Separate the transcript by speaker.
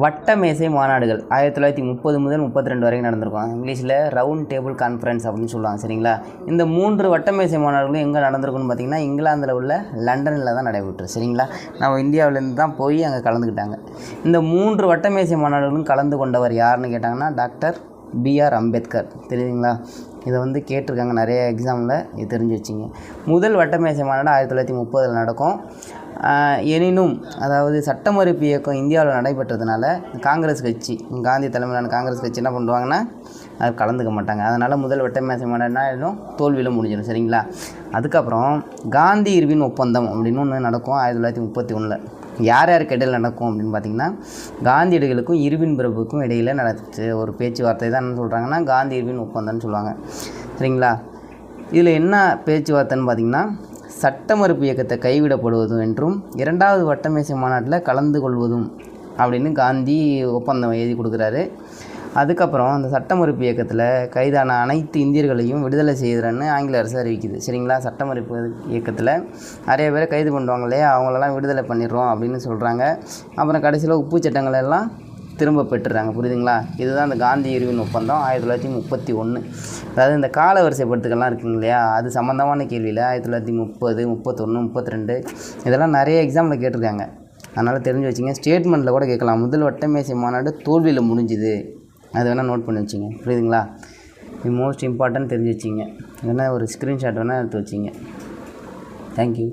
Speaker 1: வட்டமேசை மாநாடுகள். ஆயிரத்தி தொள்ளாயிரத்தி முப்பது முதல் முப்பத்தி ரெண்டு வரைக்கும் நடந்திருக்கும். இங்கிலீஷில் ரவுண்ட் டேபிள் கான்ஃபரன்ஸ் அப்படின்னு சொல்லுவாங்க சரிங்களா? இந்த மூன்று வட்டமேசை மாநாடுகளும் எங்கே நடந்திருக்குன்னு பார்த்தீங்கன்னா இங்கிலாந்தில் உள்ள லண்டனில் தான் நடைபெற்று சரிங்களா? நம்ம இந்தியாவிலேருந்து தான் போய் அங்கே கலந்துக்கிட்டாங்க. இந்த மூன்று வட்டமேசை மாநாடுகளும் கலந்து கொண்டவர் யாருன்னு கேட்டாங்கன்னா டாக்டர் பிஆர் அம்பேத்கர். தெரியுதுங்களா? இதை வந்து கேட்டிருக்காங்க நிறைய எக்ஸாமில் இது தெரிஞ்சு வச்சிங்க. முதல் வட்டமேசை மாநாடு ஆயிரத்தி தொள்ளாயிரத்தி முப்பதில் நடக்கும். எனினும் அதாவது சட்டமறுப்பு இயக்கம் இந்தியாவில் நடைபெற்றதுனால காங்கிரஸ் கட்சி காந்தி தலைமையிலான காங்கிரஸ் கட்சி என்ன பண்ணுவாங்கன்னா அது கலந்துக்க மாட்டாங்க. அதனால் முதல் வட்டமேசை மாநாடுனா இன்னும் தோல்வியில் முடிஞ்சிடும். சரிங்களா? அதுக்கப்புறம் காந்தி இருவின் ஒப்பந்தம் அப்படின்னு ஒன்று நடக்கும் ஆயிரத்தி தொள்ளாயிரத்தி முப்பத்தி ஒன்றில் யார் யாருக்கு இடையில் நடக்கும் அப்படின்னு பார்த்தீங்கன்னா காந்தியடிகளுக்கும் இருவின் பிரபுக்கும் இடையில் நடந்துச்சு ஒரு பேச்சுவார்த்தை. தான் என்ன சொல்கிறாங்கன்னா காந்தி இருவின் ஒப்பந்தம்னு சொல்லுவாங்க. சரிங்களா? இதில் என்ன பேச்சுவார்த்தைன்னு பார்த்தீங்கன்னா சட்ட மறுப்பு இயக்கத்தை கைவிடப்படுவதும் என்றும் இரண்டாவது வட்டமேசை மாநாட்டில் கலந்து கொள்வதும் அப்படின்னு காந்தி ஒப்பந்தம் எழுதி கொடுக்குறாரு. அதுக்கப்புறம் அந்த சட்ட மறுப்பு இயக்கத்தில் கைதான அனைத்து இந்தியர்களையும் விடுதலை செய்கிறேன்னு ஆங்கில அரசு அறிவிக்குது. சரிங்களா? சட்ட மறுப்பு இயக்கத்தில் நிறைய பேரை கைது பண்ணுவாங்க இல்லையா? அவங்களெல்லாம் விடுதலை பண்ணிடுறோம் அப்படின்னு சொல்கிறாங்க அப்புறம் கடைசியில் உப்பு சட்டங்கள் எல்லாம் திரும்ப பெற்றுறாங்க. புரியுதுங்களா? இதுதான் அந்த காந்தி இருவின் ஒப்பந்தம் ஆயிரத்தி தொள்ளாயிரத்தி முப்பத்தி ஒன்று அதாவது இந்த கால வரிசைப்படுத்துக்கள்லாம் இருக்குங்க இல்லையா? அது சம்மந்தமான கேள்வியில் ஆயிரத்தி தொள்ளாயிரத்தி முப்பது முப்பத்தொன்று முப்பத்தி ரெண்டு இதெல்லாம் நிறைய எக்ஸாமில் கேட்டிருக்காங்க. அதனால் தெரிஞ்சு வச்சுங்க. ஸ்டேட்மெண்ட்டில் கூட கேட்கலாம். முதல் வட்டமேசை மாநாடு தோல்வியில் முடிஞ்சுது. அது வேணால் நோட் பண்ணி வச்சுங்க. புரியுதுங்களா? இது மோஸ்ட் இம்பார்ட்டன்ட் தெரிஞ்சு வச்சிங்க. இல்லைன்னா ஒரு ஸ்க்ரீன்ஷாட் வேணால் எடுத்து வச்சிங்க. தேங்க்யூ